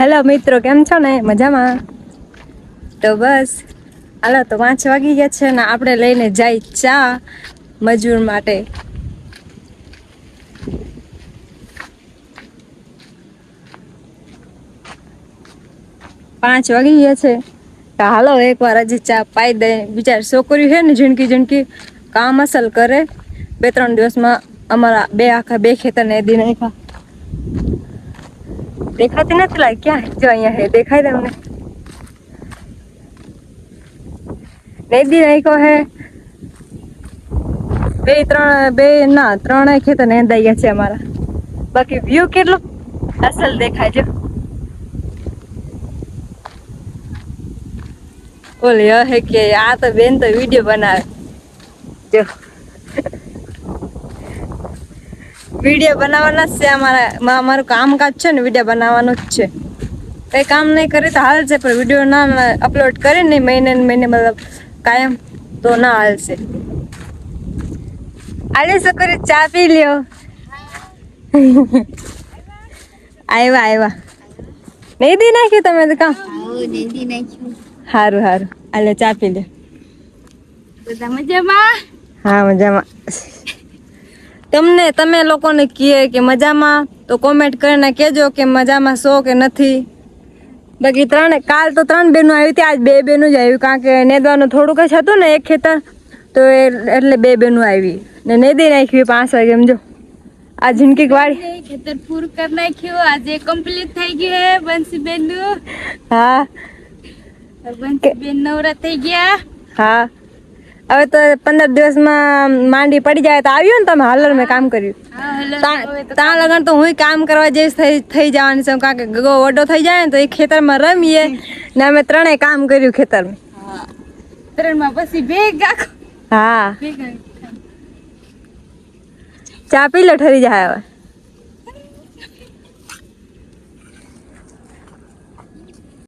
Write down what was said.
Hello મિત્રો, કેમ છો ને? મજામાં? તો બસ. હાલો, તો પાંચ વાગી ગયા છે ને આપણે લઈને જાય ચા મજૂર માટે. પાંચ વાગી ગયા છે. તો હાલો, એકવાર હજી ચા પાઈ દે. બિચાર છોકરી છે ને, ઝીણકી ઝીણકી, કામ અસલ કરે. બે ત્રણ દિવસમાં અમારા બે આખા બે ખેતર ને દી નાખ્યા. દેખાતી નથી લાગે ક્યાં? જો અહીંયા હે, દેખાય તમને નદી નાખ્યો હે. બે, ત્રણ, બે, ના, ત્રણેય ખેતર નેંદાઈ ગયા છે અમારા. બાકી વ્યૂ કેટલો? અસલ દેખાય છે ઓલી હે કે આ તો બેન તો વીડિયો બનાવે. જો. વીડિયો બનાવવાના જ છે અમારા અમારું કામકાજ છે ને વીડિયો બનાવવાનું જ છે. કઈ કામ નહીં કરે તો હાલશે પણ વીડિયો ના અપલોડ કરે ને મહિને મહિને મતલબ કાયમ તો ના હાલશે. આલે છોકરી ચા પી લ્યો. આવ્યા આવ્યા નહીં દી નાખ્યું તમે તો કામ? સારું સારું આલે ચા પી લ્યો બધા મજામાં? હા મજામાં. તમને તમે લોકોને કહે કે મજામાં તો કોમેન્ટ કરીને કહેજો કે મજામાં શો કે નથી. બાકી ત્રણ કાલ તો ત્રણ બેનું આવી હતી આજ બે બેનું જ આવ્યું કારણ કે નેદવાનું થોડુંક જ હતું ને એક ખેતર તો એ એટલે બે બેનું આવી. ને નેદી નાખ્યું પાંચ વાગે સમજો આ જિંદગી વાળી. ખેતર પૂરું કરી નાખ્યું. આજે કમ્પ્લીટ થઈ ગયું હે બંસીબેનનું હા. બંસીબેન નવરા થઈ ગયા. હા. હવે તો પંદર દિવસમાં માંડી પડી જાય તો આવ્યું ને તમે હાલર મેં કામ કર્યું. તા- ત્યાં લગન તો હું કામ કરવા જઈશ થઈ જવાની છું કારણ કે ગગો વડો થઈ જાય ને તો એ ખેતરમાં રમીએ ને અમે ત્રણેય કામ કર્યું ખેતરમાં. ત્રણમાં પછી ભેગા હા. ચા પી લો ઠરી જાય હવે.